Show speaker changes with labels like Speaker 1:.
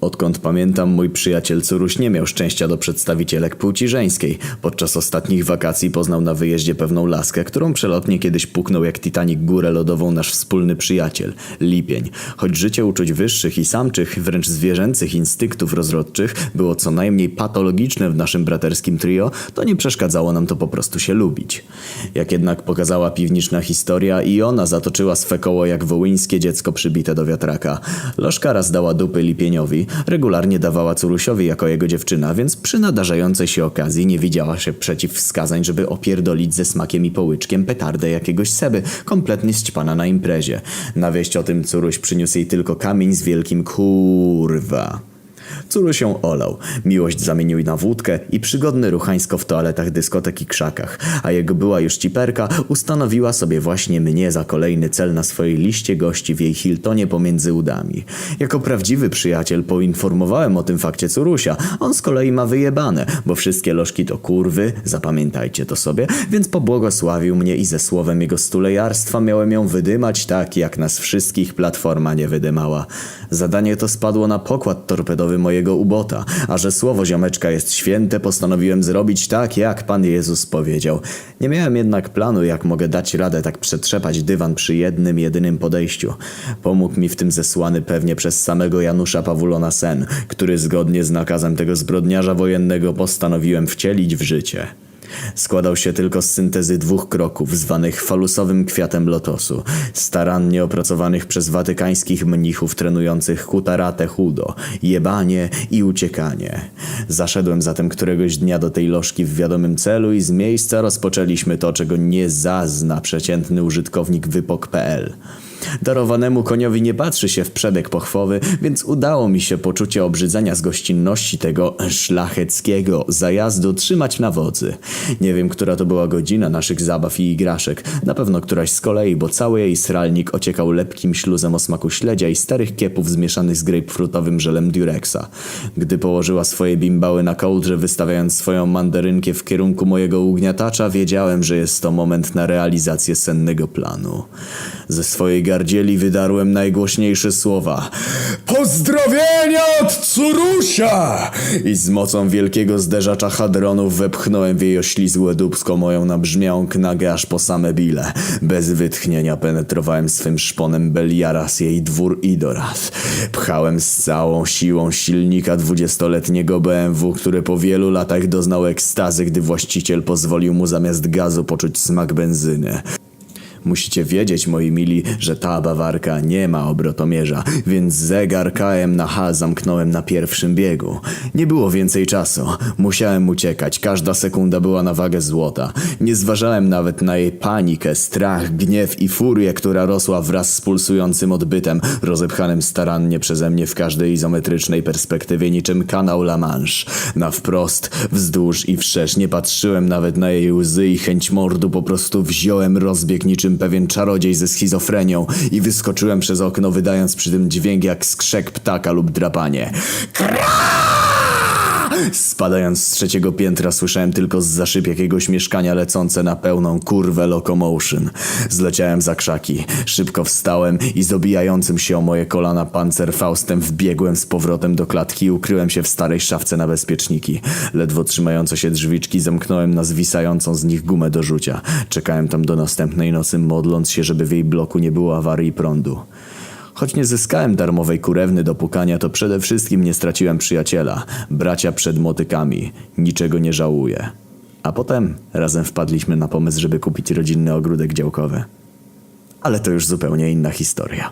Speaker 1: Odkąd pamiętam, mój przyjaciel Curuś nie miał szczęścia do przedstawicielek płci żeńskiej. Podczas ostatnich wakacji poznał na wyjeździe pewną laskę, którą przelotnie kiedyś puknął jak Titanic górę lodową nasz wspólny przyjaciel, Lipień. Choć życie uczuć wyższych i samczych, wręcz zwierzęcych instynktów rozrodczych było co najmniej patologiczne w naszym braterskim trio, to nie przeszkadzało nam to po prostu się lubić. Jak jednak pokazała piwniczna historia, i ona zatoczyła swe koło jak wołyńskie dziecko przybite do wiatraka. Lożka raz dała dupy Lipieniowi, regularnie dawała Curusiowi jako jego dziewczyna, więc przy nadarzającej się okazji nie widziała się przeciwwskazań, żeby opierdolić ze smakiem i połyczkiem petardę jakiegoś seby, kompletnie ścipana na imprezie. Na wieść o tym Curuś przyniósł jej tylko kamień z wielkim kurwa. Curuś się olał. Miłość zamienił na wódkę i przygodne ruchańsko w toaletach dyskotek i krzakach, a jego była już ciperka ustanowiła sobie właśnie mnie za kolejny cel na swojej liście gości w jej Hiltonie pomiędzy udami. Jako prawdziwy przyjaciel poinformowałem o tym fakcie Curusia. On z kolei ma wyjebane, bo wszystkie lożki to kurwy, zapamiętajcie to sobie, więc pobłogosławił mnie i ze słowem jego stulejarstwa miałem ją wydymać tak, jak nas wszystkich platforma nie wydymała. Zadanie to spadło na pokład torpedowy mojego ubota, a że słowo ziomeczka jest święte, postanowiłem zrobić tak, jak Pan Jezus powiedział. Nie miałem jednak planu, jak mogę dać radę tak przetrzepać dywan przy jednym, jedynym podejściu. Pomógł mi w tym zesłany pewnie przez samego Janusza Pawulona sen, który zgodnie z nakazem tego zbrodniarza wojennego postanowiłem wcielić w życie. Składał się tylko z syntezy dwóch kroków, zwanych falusowym kwiatem lotosu, starannie opracowanych przez watykańskich mnichów trenujących kutarate chudo, jebanie i uciekanie. Zaszedłem zatem któregoś dnia do tej lożki w wiadomym celu i z miejsca rozpoczęliśmy to, czego nie zazna przeciętny użytkownik wypok.pl. Darowanemu koniowi nie patrzy się w przebieg pochwowy, więc udało mi się poczucie obrzydzenia z gościnności tego szlacheckiego zajazdu trzymać na wodzy. Nie wiem, która to była godzina naszych zabaw i igraszek. Na pewno któraś z kolei, bo cały jej sralnik ociekał lepkim śluzem o smaku śledzia i starych kiepów zmieszanych z grapefruitowym żelem Durexa. Gdy położyła swoje bimbały na kołdrze, wystawiając swoją mandarynkę w kierunku mojego ugniatacza, wiedziałem, że jest to moment na realizację sennego planu. Ze swojej gardzieli wydarłem najgłośniejsze słowa. Pozdrowienia od Curusia! I z mocą wielkiego zderzacza hadronów wepchnąłem w jej oślizgłe dubsko moją nabrzmiałą knagę aż po same bile. Bez wytchnienia penetrowałem swym szponem Beliaras jej dwór Idoras. Pchałem z całą siłą silnika dwudziestoletniego BMW, który po wielu latach doznał ekstazy, gdy właściciel pozwolił mu zamiast gazu poczuć smak benzyny. Musicie wiedzieć, moi mili, że ta bawarka nie ma obrotomierza, więc zegar KM na H zamknąłem na pierwszym biegu. Nie było więcej czasu. Musiałem uciekać. Każda sekunda była na wagę złota. Nie zważałem nawet na jej panikę, strach, gniew i furię, która rosła wraz z pulsującym odbytem, rozepchanym starannie przeze mnie w każdej izometrycznej perspektywie niczym kanał La Manche. Na wprost, wzdłuż i wszerz nie patrzyłem nawet na jej łzy i chęć mordu, po prostu wziąłem rozbieg niczym pewien czarodziej ze schizofrenią i wyskoczyłem przez okno, wydając przy tym dźwięk jak skrzek ptaka lub drapanie. Spadając z trzeciego piętra słyszałem tylko z zaszyp jakiegoś mieszkania lecące na pełną kurwę locomotion. Zleciałem za krzaki. Szybko wstałem i z obijającym się o moje kolana pancerfaustem wbiegłem z powrotem do klatki i ukryłem się w starej szafce na bezpieczniki. Ledwo trzymające się drzwiczki zamknąłem na zwisającą z nich gumę do rzucia. Czekałem tam do następnej nocy modląc się, żeby w jej bloku nie było awarii prądu. Choć nie zyskałem darmowej kurewny do pukania, to przede wszystkim nie straciłem przyjaciela. Bracia przed motykami. Niczego nie żałuję. A potem razem wpadliśmy na pomysł, żeby kupić rodzinny ogródek działkowy. Ale to już zupełnie inna historia.